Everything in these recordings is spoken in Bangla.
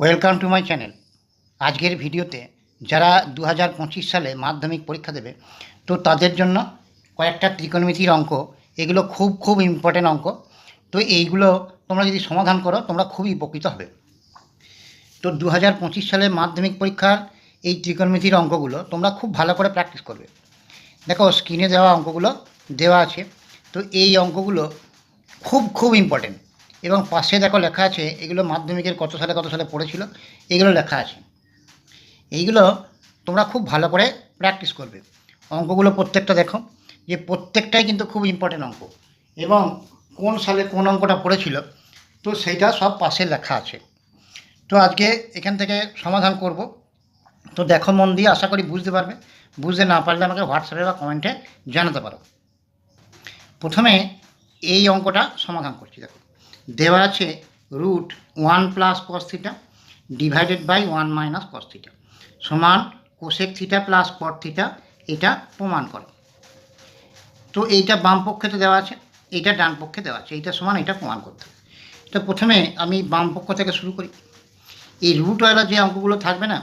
ওয়েলকাম টু মাই চ্যানেল আজকের ভিডিওতে যারা দু হাজার পঁচিশ সালে মাধ্যমিক পরীক্ষা দেবে, তো তাদের জন্য কয়েকটা ত্রিকোণমিতির অঙ্ক, এগুলো খুব খুব ইম্পর্টেন্ট অঙ্ক, তো এইগুলো তোমরা যদি সমাধান করো, তোমরা খুবই উপকৃত হবে। তো দু হাজার পঁচিশ সালে মাধ্যমিক পরীক্ষার এই ত্রিকোণমিতির অঙ্কগুলো তোমরা খুব ভালো করে প্র্যাকটিস করবে। দেখো স্ক্রিনে দেওয়া অঙ্কগুলো দেওয়া আছে, তো এই অঙ্কগুলো খুব খুব ইম্পর্টেন্ট এবং পাশে দেখো লেখা আছে, এগুলো মাধ্যমিকের কত সালে কত সালে পড়েছিল, এগুলো লেখা আছে। এইগুলো তোমরা খুব ভালো করে প্র্যাকটিস করবে। অঙ্কগুলো প্রত্যেকটা দেখো, যে প্রত্যেকটাই কিন্তু খুব ইম্পর্টেন্ট অঙ্ক। এবং কোন সালে কোন অঙ্কটা পড়েছিল, তো সেইটা সব পাশে লেখা আছে। তো আজকে এখান থেকে সমাধান করব। তো দেখো মন দিয়ে আশা করি বুঝতে পারবে। বুঝতে না পারলে আমাকে হোয়াটসঅ্যাপে বা কমেন্টে জানাতে পারো। প্রথমে এই অঙ্কটা সমাধান করছি, দেখো। দেওয়া আছে root one plus cos theta divided by one minus cos theta সমান cosec theta plus cot theta এটা প্রমাণ করে। তো এইটা বাম পক্ষে তো দেওয়া আছে, এইটা ডান পক্ষে দেওয়া আছে, এইটা সমান এটা প্রমাণ করতে তো প্রথমে আমি বাম পক্ষ থেকে শুরু করি। এই রুটওয়ালা যে অঙ্কগুলো থাকবে না,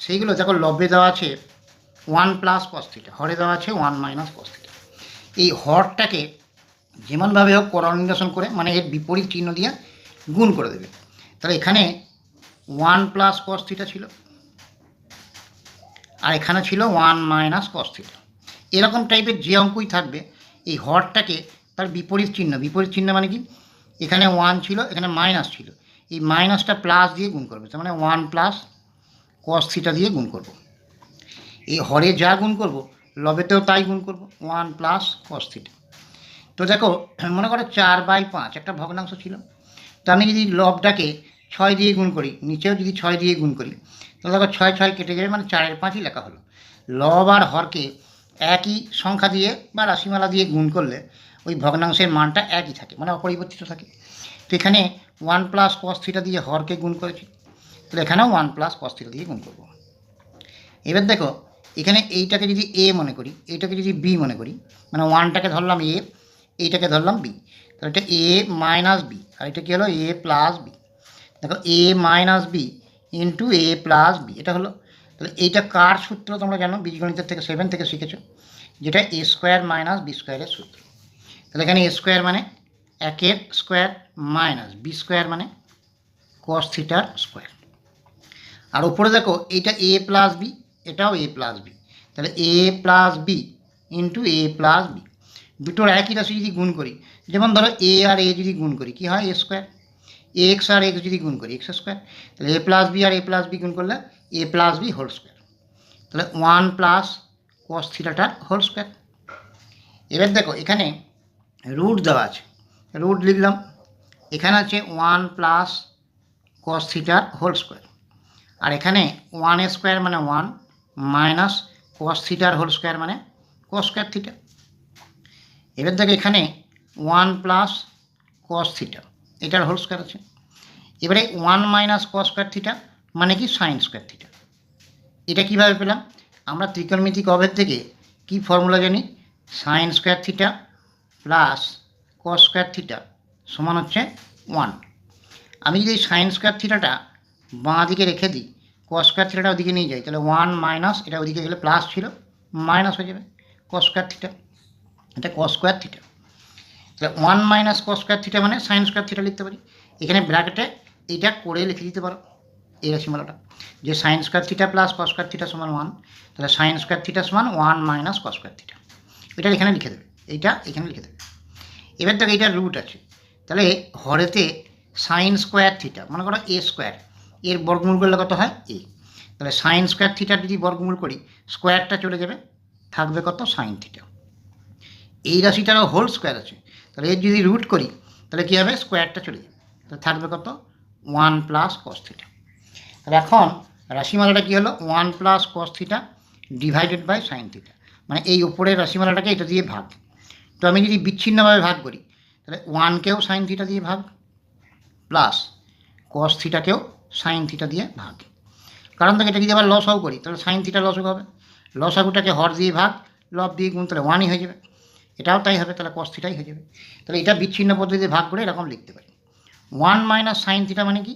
সেইগুলো দেখো লবে দেওয়া আছে ওয়ান প্লাস কস থিটা হরে দেওয়া আছে ওয়ান মাইনাস কস থিটা এই হরটাকে যেমনভাবে হোক করণ নির্দেশন করে মানে এর বিপরীত চিহ্ন দিয়ে গুণ করে দেবে। তাহলে এখানে ওয়ান প্লাস কস থিটা ছিল, আর এখানে ছিল ওয়ান মাইনাস কস থিটা এরকম টাইপের যে অঙ্কই থাকবে, এই হরটাকে তার বিপরীত চিহ্ন বিপরীত চিহ্ন মানে কি? এখানে ওয়ান ছিল, এখানে মাইনাস ছিল। এই মাইনাসটা প্লাস দিয়ে গুণ করবে, তার মানে ওয়ান প্লাস কস থিটা দিয়ে গুণ করব। এই হরে যা গুণ করব, লবেতেও তাই গুণ করব ওয়ান প্লাস কস থিটা তো দেখো, মনে করো চার বাই পাঁচ, একটা ভগ্নাংশ ছিল। তো আমি যদি লবটাকে ছয় দিয়ে গুণ করি, নিচেও যদি ছয় দিয়ে গুণ করি, তাহলে দেখো ছয় ছয় কেটে যাবে মানে চারের পাঁচই লেখা হলো। লব আর হরকে একই সংখ্যা দিয়ে বা রাশিমালা দিয়ে গুণ করলে ওই ভগ্নাংশের মানটা একই থাকে মানে অপরিবর্তিত থাকে। তো এখানে ওয়ান প্লাস কস থিটা দিয়ে হরকে গুণ করেছি, তাহলে এখানেও ওয়ান প্লাস কস থিটা দিয়ে গুণ করব। এবার দেখো, এখানে এইটাকে যদি এ মনে করি, এইটাকে যদি বি মনে করি মানে ওয়ানটাকে ধরলাম এ এইটাকে ধরলাম বি তাহলে এটা এ মাইনাস বি আর এটা কী হলো? এ প্লাস বি দেখো A minus B into A plus B এটা হলো। তাহলে এইটা কার সূত্র তোমরা জানো? বীজগণিতের থেকে সেভেন থেকে শিখেছো। যেটা এ স্কোয়ার মাইনাস বি স্কোয়ারের সূত্র। তাহলে এখানে এ স্কোয়ার মানে একের স্কোয়ার মাইনাস বি স্কোয়ার মানে কস থিটার স্কোয়ার আর উপরে দেখো এইটা এ প্লাস বি এটাও এ প্লাস বি তাহলে A plus B into A plus B দুটোর একই রাশি যদি গুণ করি, যেমন ধরো এ আর এ যদি গুণ করি, কী হয় এ স্কোয়ার এ এক্স আর এক্স যদি গুণ করি এক্স স্কোয়ার তাহলে এ প্লাস বি আর এ প্লাস বি গুণ করলে A plus B whole square তাহলে ওয়ান প্লাস কস থিটাটার হোল স্কোয়ার এবার দেখো, এখানে রুট দেওয়া আছে। রুট লিখলাম। এখানে আছে ওয়ান প্লাস কস থিটার হোল স্কোয়ার আর এখানে ওয়ান স্কোয়ার মানে ওয়ান মাইনাস কস থিটার হোল স্কোয়ার মানে কস স্কোয়ার থিটা এবার দেখো এখানে ওয়ান প্লাস কস থিটা এটার হোল স্কোয়ার আছে। এবারে one minus cos square theta মানে কি? সাইন স্কোয়ার থিটা এটা কীভাবে পেলাম? আমরা ত্রিকোণমিতিক অভেদ থেকে কি ফর্মুলা জানি? Sine square theta plus cos square theta সমান হচ্ছে ওয়ান আমি যদি সাইন স্কোয়ার থিটাটা বাঁ দিকে রেখে দিই কস স্কোয়ার থিটাটা ওদিকে নিয়ে যাই, তাহলে ওয়ান মাইনাস এটা ওদিকে গেলে প্লাস ছিল মাইনাস হয়ে যাবে কস স্কোয়ার থিটা এটা কস স্কোয়ার থিটা তাহলে one minus cos square theta মানে সাইন স্কোয়ার থিটা লিখতে পারি। এখানে ব্র্যাকেটে এইটা করে লিখে দিতে পারো, এই রাশিমালাটা। যে sine square theta plus cos square theta সমান ওয়ান তাহলে সাইন স্কোয়ার থিটা সমান one minus cos square theta এটা এখানে লিখে দেবে এইটা এখানে লিখে দেবে। এবার দেখো এইটার রুট আছে। তাহলে হরেতে সাইন স্কোয়ার থিটা মনে করো এ স্কোয়ার এর বর্গমূল করলে কত হয় এ তাহলে সাইন স্কোয়ার থিটার যদি বর্গমূল করি স্কোয়ারটা চলে যাবে, থাকবে কত সাইন থিটা এই রাশিটারও হোল স্কোয়ার আছে। তাহলে এর যদি রুট করি, তাহলে কী হবে? স্কোয়ারটা চলে যাবে। তাহলে থাকবে কত? ওয়ান প্লাস কস থিটা তাহলে এখন রাশিমালাটা কী হলো? One plus cos theta divided by sine theta মানে এই উপরের রাশিমালাটাকে এটা দিয়ে ভাগ। তো আমি যদি বিচ্ছিন্নভাবে ভাগ করি, তাহলে ওয়ানকেও সাইন থিটা দিয়ে ভাগ প্লাস কস থিটাকেও সাইন থিটা দিয়ে ভাগ। কারণ থেকে এটা যদি আবার লস করি, তাহলে সাইন থিটা লস হবে। লস আগুটাকে হর দিয়ে ভাগ লব দিয়ে গুণ, তাহলে ওয়ানই হয়ে যাবে। এটাও তাই হবে, তাহলে কস থিটাই হয়ে যাবে। তাহলে এটা বিচ্ছিন্ন পদ্ধতিতে ভাগ করে এরকম লিখতে পারি। ওয়ান মাইনাস সাইন থিটা মানে কি?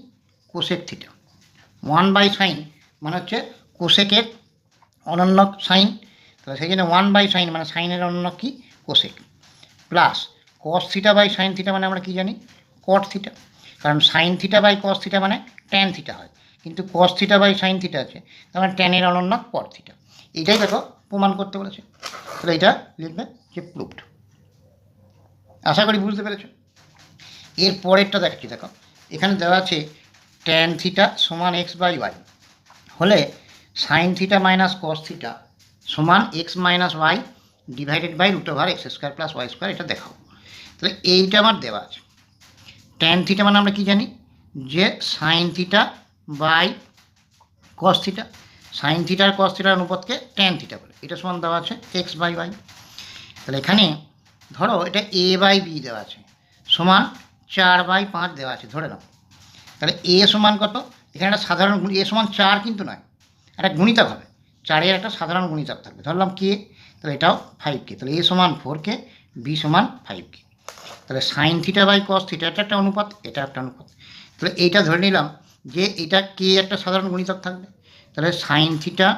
Cosec theta one by sine মানে হচ্ছে কোশেকের অনন্য সাইন তাহলে সেই জন্য ওয়ান বাই সাইন মানে সাইনের অনন্য কি? Cosec plus cos theta by sine theta মানে আমরা কি জানি? কট থিটা কারণ sine theta by cos theta মানে ট্যান থিটা হয়। কিন্তু cos theta by sine theta আছে তার মানে ট্যানের অনন্য কট থিটা এইটাই দেখো প্রমাণ করতে বলেছে। তাহলে এটা লিখবে যে প্রুফড আশা করি বুঝতে পেরেছ? এর পরেরটা দেখছি দেখো। এখানে দেওয়া আছে ট্যান থিটা সমান এক্স বাই ওয়াই হলে sine theta minus cos theta সমান X minus Y divided by root over X square plus Y square এটা দেখাও। তাহলে এইটা আমার দেওয়া আছে। ট্যান থিটা মানে আমরা কি জানি? যে sine theta by cos theta sine থিটার কস থিটার অনুপাতকে ট্যান থিটা বলে। এটা সমান দেওয়া আছে এক্স বাই ওয়াই তাহলে এখানে ধরো এটা এ বাই বি দেওয়া আছে, সমান চার বাই পাঁচ দেওয়া আছে, ধরে নাও। তাহলে এ সমান কত? এখানে একটা সাধারণ এ সমান চার কিন্তু নয়, একটা গুণিতক হবে। চারের একটা সাধারণ গুণিতক থাকবে। ধরলাম কে তাহলে এটাও ফাইভ কে তাহলে এ সমান ফোর কে বি সমান ফাইভ কে তাহলে sine theta by cos theta এটা একটা অনুপাত, এটা একটা অনুপাত। তাহলে এইটা ধরে নিলাম যে এটা কে একটা সাধারণ গুণিতক থাকবে। তাহলে সাইন থিটা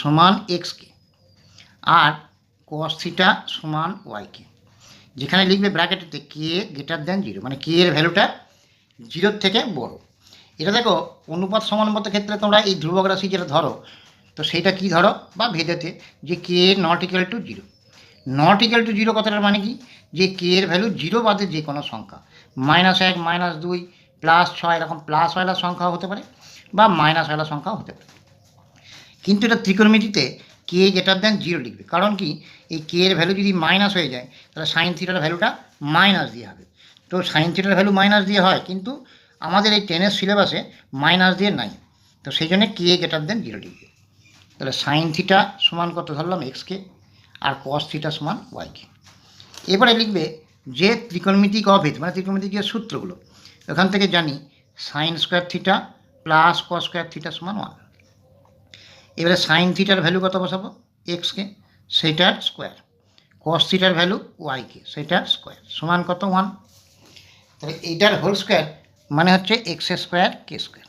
সমান এক্স কে আর কস সমান ওয়াই কে। যেখানে লিখবে ব্র্যাকেটেতে কে গ্রেটার দেন জিরো মানে কে এর ভ্যালুটা জিরোর থেকে বড়। এটা দেখো, অনুপাত সমানুপাতের ক্ষেত্রে তোমরা এই ধ্রুবক রাশি যেটা ধরো, তো সেটা কি ধরো? বা ভেদেতে, যে K not equal to zero not equal to zero কথাটার মানে কি? যে কে এর ভ্যালু জিরো বাদে যে কোনো সংখ্যা। মাইনাস এক মাইনাস দুই প্লাস ছয়, এরকম প্লাস ওয়ালা সংখ্যাও হতে পারে, বা মাইনাস ওয়ালা সংখ্যাও হতে পারে। কিন্তু এটা ত্রিকোণমিতিতে কে গ্রেটার দেন জিরো লিখবে। কারণ কি? এই কে এর ভ্যালু যদি মাইনাস হয়ে যায়, তাহলে সাইন থিটার ভ্যালুটা মাইনাস দিয়ে হবে। তো সাইন থিটার ভ্যালু মাইনাস দিয়ে হয়, কিন্তু আমাদের এই টেনের সিলেবাসে মাইনাস দিয়ে নাই। তো সেই জন্য কে গ্রেটার দেন জিরো লিখবে। তাহলে সাইন থিটা সমান কত ধরলাম? এক্সকে আর কস থিটা সমান ওয়াইকে এবারে লিখবে যে ত্রিকোণমিতিক অভেদ মানে ত্রিকোণমিতিক যে সূত্রগুলো, ওখান থেকে জানি sine square theta plus cos square theta সমান ওয়ান এবারে সাইন থিটার ভ্যালু কত বসাবো? এক্সকে সেটার স্কোয়ার কস থিটার ভ্যালু ওয়াইকে সেটার স্কোয়ার সমান কত? ওয়ান তাহলে এইটার হোল স্কোয়ার মানে হচ্ছে এক্স স্কোয়ার কে স্কোয়ার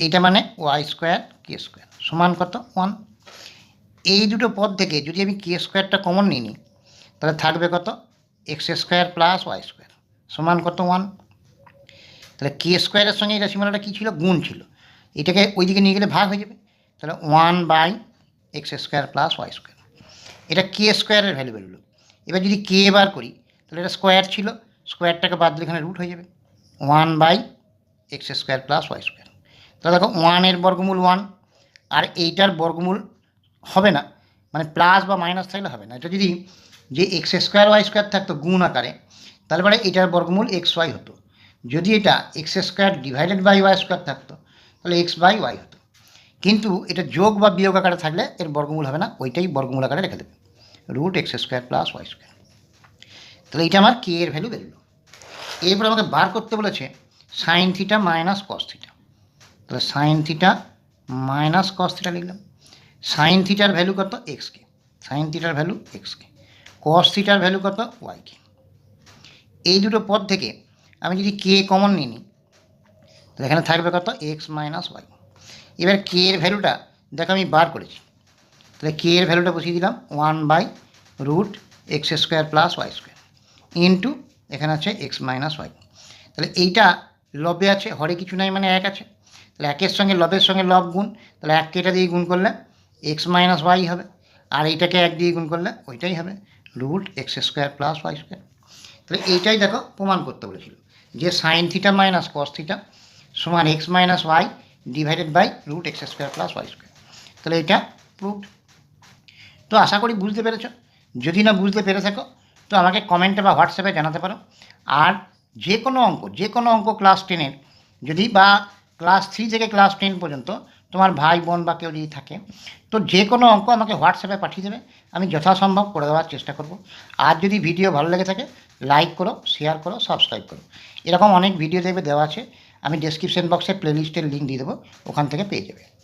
এইটা মানে ওয়াই স্কোয়ার কে স্কোয়ার সমান কত? ওয়ান এই দুটো পদ থেকে যদি আমি কে স্কোয়ারটা কমন নিই নিই, তাহলে থাকবে কত? X square plus Y square সমান কত? ওয়ান তাহলে কে স্কোয়ারের সঙ্গে এই রাশিমালাটা কী ছিল? গুণ ছিল। এটাকে ওই দিকে নিয়ে গেলে ভাগ হয়ে যাবে। তাহলে one by X square plus Y square এটা কে স্কোয়ারের ভ্যালু বেরোলো। এবার যদি কে বার করি, তাহলে এটা স্কোয়ার ছিল। স্কোয়ারটাকে বাদ দিলে এখানে রুট হয়ে যাবে। One by X square plus Y square তাহলে দেখো ওয়ানের বর্গমূল ওয়ান আর এইটার বর্গমূল হবে না। মানে প্লাস বা মাইনাস থাকলে হবে না। এটা যদি যে এক্স স্কোয়ার ওয়াই স্কোয়ার থাকতো গুণ আকারে, তাহলে পরে এটার বর্গমূল এক্স ওয়াই হতো। যদি এটা X square divided by Y square থাকতো, তাহলে এক্স বাই ওয়াই হতো। কিন্তু এটা যোগ বা বিয়োগ আকারে থাকলে এর বর্গমূল হবে না, ওইটাই বর্গমূল আকারে রেখে দেবে। Root X square plus Y square তাহলে এটা আমার কে এর ভ্যালু বেরোলো। এরপর আমাকে বার করতে বলেছে sine theta minus cos theta তাহলে sine theta minus cos theta লিখলাম। সাইন থিটার ভ্যালু কত? এক্সকে সাইন থিটার ভ্যালু এক্সকে কস থিটার ভ্যালু কত? ওয়াইকে এই দুটো পদ থেকে আমি যদি কে কমন নিই, তাহলে এখানে থাকবে কত? এক্স মাইনাস ওয়াই এবার কে এর ভ্যালুটা দেখো আমি বার করেছি। তাহলে কে এর ভ্যালুটা বসিয়ে দিলাম one by root X square plus Y square into এখানে আছে এক্স মাইনাস ওয়াই তাহলে এইটা লবে আছে, হরে কিছু নাই মানে এক আছে। তাহলে একের সঙ্গে লবের সঙ্গে লব গুণ, তাহলে এককে এটা দিয়ে গুণ করলে এক্স মাইনাস ওয়াই হবে, আর এইটাকে এক দিয়ে গুণ করলে ওইটাই হবে root X square plus Y square তাহলে এইটাই দেখো প্রমাণ করতে বলেছিল। যে sine theta minus cos theta সমান X minus Y divided by root X square plus Y square তাহলে এটা প্রুফড তো আশা করি বুঝতে পেরেছ? যদি না বুঝতে পেরে থাকো, তো আমাকে কমেন্টে বা হোয়াটসঅ্যাপে জানাতে পারো। আর যে কোনো অঙ্ক, যে কোনো অঙ্ক ক্লাস টেনের যদি বা ক্লাস থ্রি থেকে ক্লাস টেন পর্যন্ত তোমার ভাই, বোন বা কেউ যদি থাকে, তো যে কোনো অঙ্ক আমাকে হোয়াটসঅ্যাপে পাঠিয়ে দেবে। আমি যথাসম্ভব করে দেওয়ার চেষ্টা করব। আর যদি ভিডিও ভালো লেগে থাকে লাইক করো শেয়ার করো সাবস্ক্রাইব করো। এরকম অনেক ভিডিও দেখবে দেওয়া আছে। আমি ডেসক্রিপশন বক্সে প্লেলিস্টের লিঙ্ক দিয়ে দেবো ওখান থেকে পেয়ে যাবে।